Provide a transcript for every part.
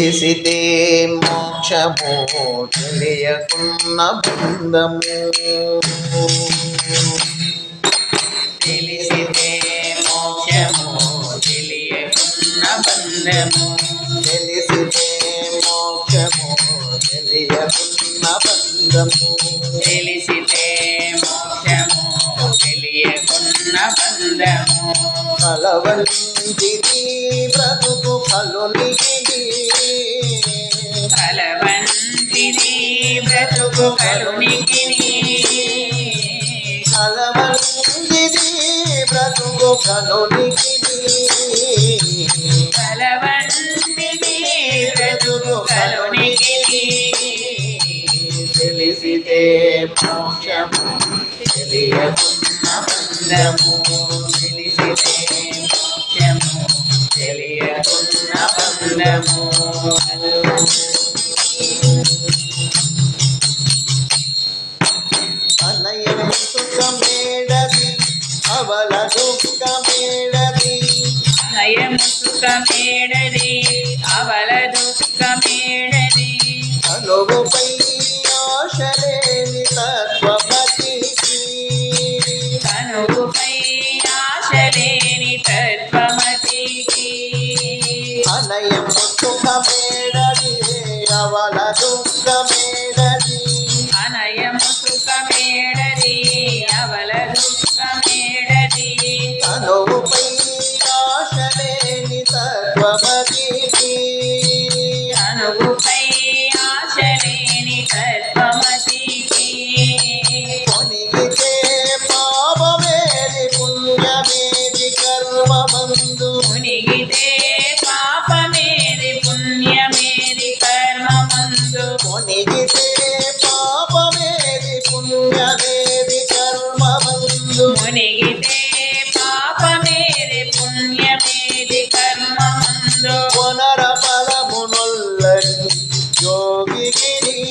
తెలిసితే మోక్షము తెలియకున్న బృందము తెలిసితే మోక్షము తెలియకున్న బంధము. తెలిసితే మోక్షము తెలియకున్న బంధము. తెలిసితే మోక్షము తెలియకున్న బంధము. కలవంటిది బ్రతుకు బ్రతుకు కలునికిది కలవంటిది బ్రతుకు తెలిసితే మోక్షము తెలియకున్న బంధము తెలిసితే మోక్షము తెలియకున్న బంధము అవల దుఃఖమే కొనిగితే పాపమేది పుణ్యమేది కర్మమందు. మునిగితే పాపమేది పుణ్యమేది కర్మమందు. పునర ఫలమునొల్లని యోగిగిరి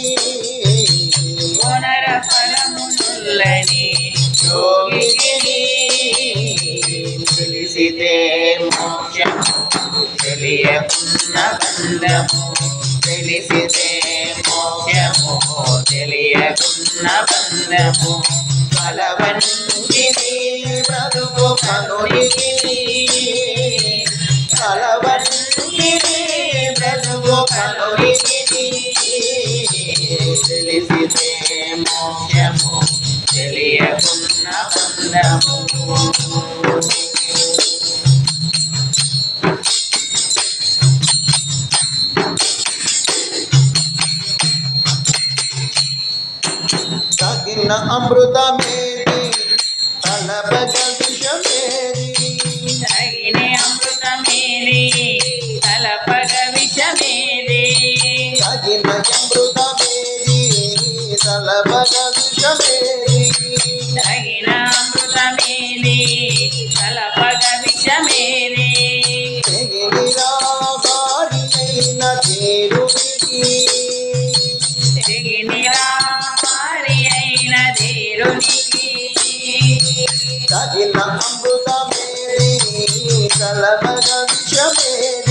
పునర ఫలమునుల్లని యోగిని తెలిసితే మోక్షము తెలియకున్న బంధము తెలిసితే మోక్షము తెలియకున్న బంధము. కలవంటిది బ్రతుకు కనుడికి కలవంటిది బ్రతుకు కనుడికి తెలిసితే మోక్షము తెలియకున్న బంధము. తగిన అమృతమేది తలబగ విషమేది. తగిన అమృతమేది తలపగ విషమేది. తగిన అమృతమేది తలబగ విషమేది. తగిన తగిన అమృతమేది తలబగ విషమేది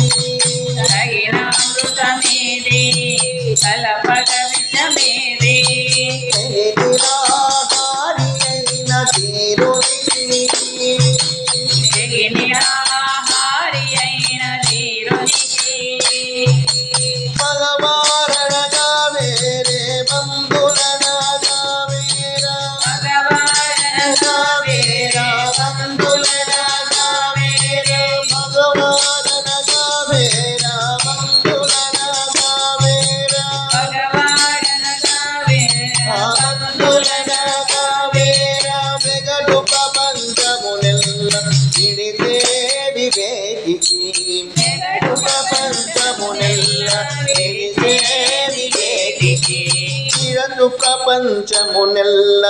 ప్రపంచమునెల్ల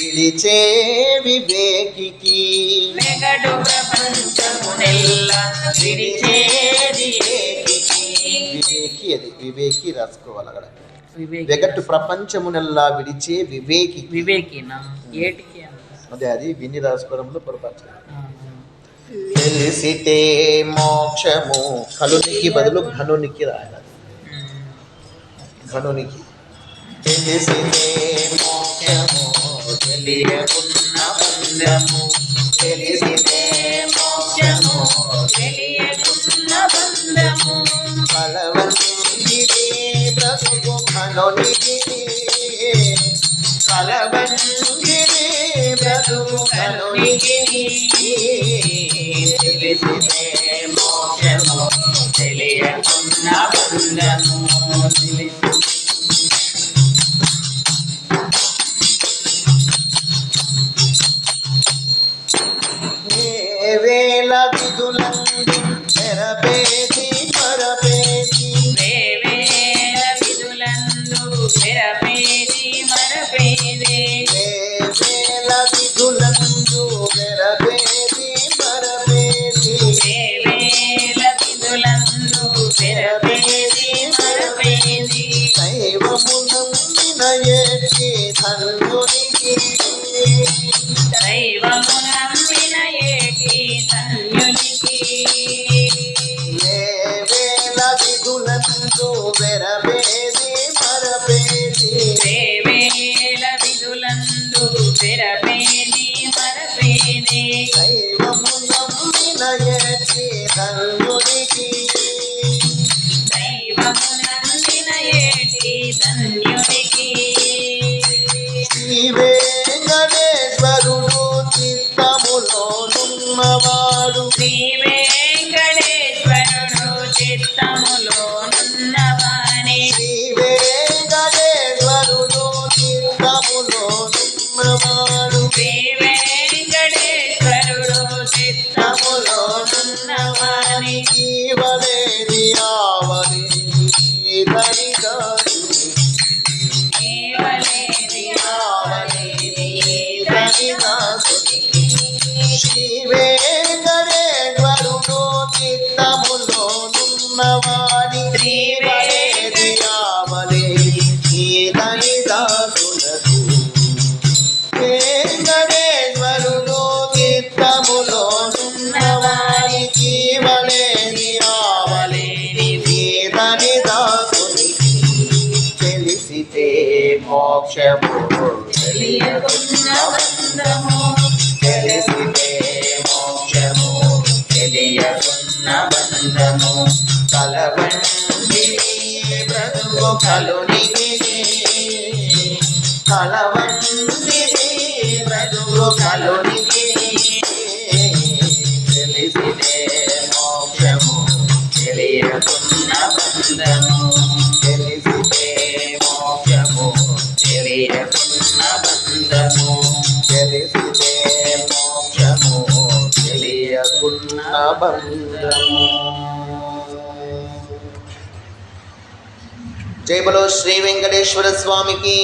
విడిచే వివేకికి. మెగడు ప్రపంచమునెల్ల వివేకికి. వివేకి అది వివేకి రాసుకోవాలి అక్కడ. వివేకి వెగట్టు ప్రపంచమునెల్లా విడిచే వివేకి వివేకినా? ఏటికి అదే అది విని రాసుకోవడంలో పొరపాటు. తెలిసితే మోక్షము. కలునికి బదులు ఘనునికి రాయాలి. ఘనునికి. తెలిసితే మోక్షము తెలియకున్న బంధము తెలిసితే మోక్షము తెలియకున్న బంధము కలవంటిది బ్రతుకు ఘనునికి కలవంటిది బ్రతుకు ఘనునికి తెలిసితే మోక్షము తెలియకున్న బంధము తెలిసి Better be ಕೈದೋ తెలిసితే మోక్షము తెలియకున్న తెలిసితే మోక్షము తెలియకున్న బంధము బ్రతుకు బ్రతుకు తెలియకున్న బంధము తెలిసితే మోక్షము తెలియకున్న బంధము జై బలో శ్రీ వెంకటేశ్వర స్వామికి